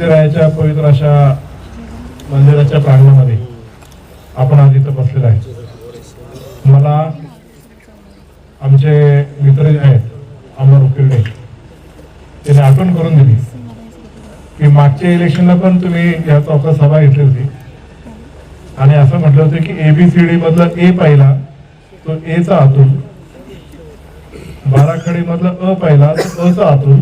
गणपतीरायाच्या पवित्र अशा मंदिराच्या प्रांगणामध्ये आपण आज इथं बसलेलो आहे. मला आमचे मित्र जे आहेत अमर उकिरडे त्याने आठवण करून दिली की मागच्या इलेक्शनला पण तुम्ही या चौकात सभा घेतली होती. आणि असं म्हटलं होतं की ए बी सी डी मधला ए पाहिला तो एचा आतून बाराखडी मधला अ पाहिला तो अचा चा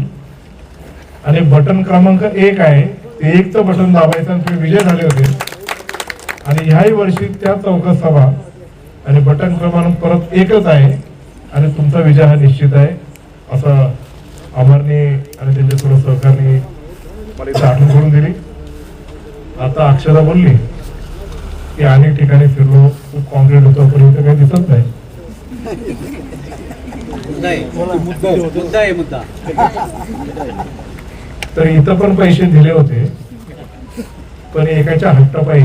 आणि बटन क्रमांक एक आहे. ते एकचं बटन दाबायचं आणि तुम्ही विजय झाले होते. आणि ह्याही वर्षी त्या चौकात सभा. आणि बटन क्रमांक परत एकच आहे. आणि तुमचा विजय हा निश्चित आहे. असं अमरने आणि त्यांच्या सर्व सहकार्याने मला इथं आठवण करून दिली. आता अक्षरा बोलली की अनेक ठिकाणी फिरलो. खूप कॉन्क्रीट होतं पण इथं काही दिसत नाही. मुद्दा आहे मुद्दा आहे मुद्दा तर इथं पण पैसे दिले होते. पण एकाच्या डबल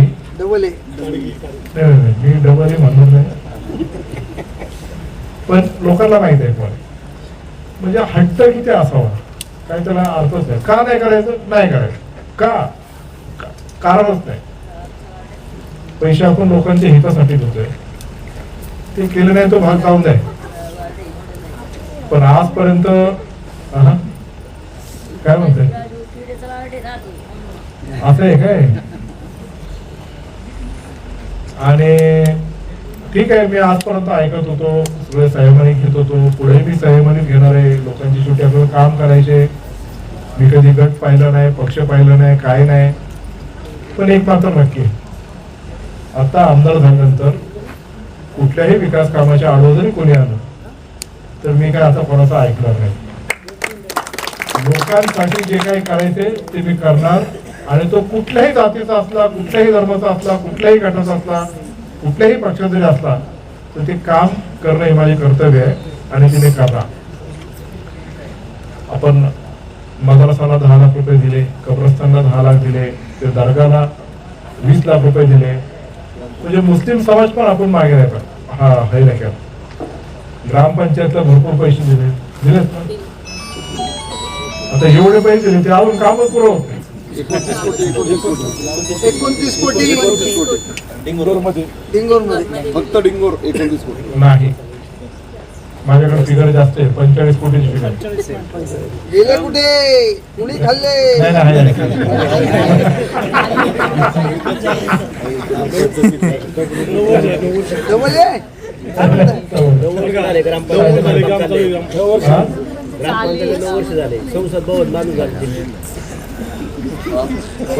नाही, मी डबल हे म्हणणार नाही. पण लोकांना माहीत आहे पण म्हणजे हट्ट किती असावा? काय त्याला अर्थच नाही. का नाही करायचं? नाही करायचं. का? कारणच नाही. पैसे आपण लोकांच्या हितासाठी देतोय. ते केलं नाही तो भाग जाऊन जाय पण आजपर्यंत काय म्हणते असं आहे काय आणि ठीक आहे मी आजपर्यंत ऐकत होतो. सगळे संयमाने घेत होतो. पुढे मी संयमाने घेणार आहे. लोकांची शेवटी आपल्याला काम करायचे. मी कधी गट पाहिलं नाही पक्ष पाहिलं नाही काय नाही. पण एक मात्र नक्की. आता आमदार झाल्यानंतर कुठल्याही विकास कामाच्या आडवं जरी कोणी आलं तर मी काय आता कोणाचं ऐकणार नाही. लोकांसाठी जे काही करायचे ते मी करणार. आणि तो कुठल्याही जातीचा असला कुठल्याही धर्माचा असला कुठल्याही गटाचा असला कुठल्याही पक्षात जरी असला तर ते काम करणं हे माझे कर्तव्य आहे आणि ते मी करणार. आपण मदरसाला दहा लाख रुपये दिले कब्रस्तानला दहा लाख दिले ते दर्गाला वीस लाख रुपये दिले. म्हणजे मुस्लिम समाज पण आपण मागे नाही का हा हे नाही का ग्रामपंचायतला भरपूर पैसे दिले. दिलेत ना? आता एवढे पैसे दिले ते अजून कामच पुरं होत नाही. एकोणतीस कोटी डिंगोरमध्ये डिंगोरमध्ये फक्त डिंगोर एकोणतीस कोटी. नाही. माझ्याकडे फिगर जास्त आहे पंचेचाळीस कोटीची फिगर. गेले कुठे? कुणी खाल्ले. नाही नाही आहे, आहे. डबल आहे हा? वर्ष झाले. संसद भवन बांधून झाले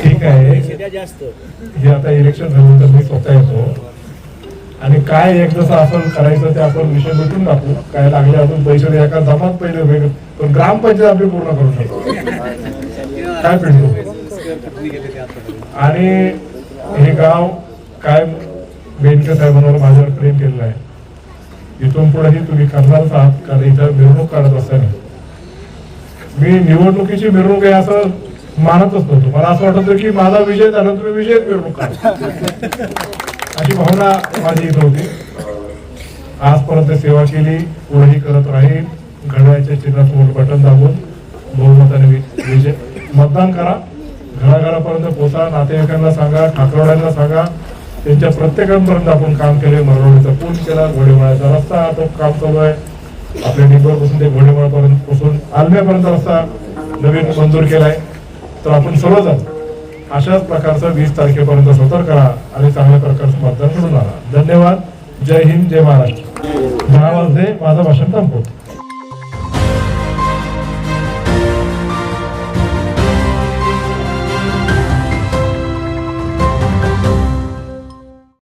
ठीक आहे. जास्त. हे आता इलेक्शन झाल्यानंतर मी स्वतः येतो. आणि काय एक जसं आपण करायचं ते आपण विषय भेटून टाकू. काय लागले आपण पैसे एका जमात पहिले वेगळं. पण ग्रामपंचायत आपली पूर्ण करू शकतो काय भेटतो आणि हे गाव काय बेनके साहेबांवर माझ्यावर प्रेम केलेलं आहे. इथून पुढेही तुम्ही करणारच आहात कारण इथं मिरवणूक काढत असताना. मी निवडणुकीची मिरवणूक आहे असं मानतच नव्हतो. मला असं वाटत होतं की माझा विजय झाला तुम्ही विजय मिरवणूक अशी भावना माझी इथं होती. आजपर्यंत सेवा केली पुढेही करत राहील घड्याळ्याच्या चिन्हासमोर बटन दाबून बहुमताने विजय. मतदान करा. घराघरापर्यंत पोचा नातेवाईकांना सांगा ठाकरवाड्यांना सांगा. त्यांच्या प्रत्येकांपर्यंत आपण काम केले मरवडीचा पूल केला घोडेमाळ्याचा रस्ता तो काम चालू आहे. आपल्या निंबर ते घोडेमाळापर्यंत पासून आलम्यापर्यंत रस्ता नवीन मंजूर केलाय. तर आपण सर्वजण अशाच प्रकारचं वीस तारखेपर्यंत सतर्क करा आणि चांगल्या प्रकारचं मतदान करून आणा. धन्यवाद. जय हिंद जय महाराष्ट्र. दहा वाजले माझं भाषण संपवतो.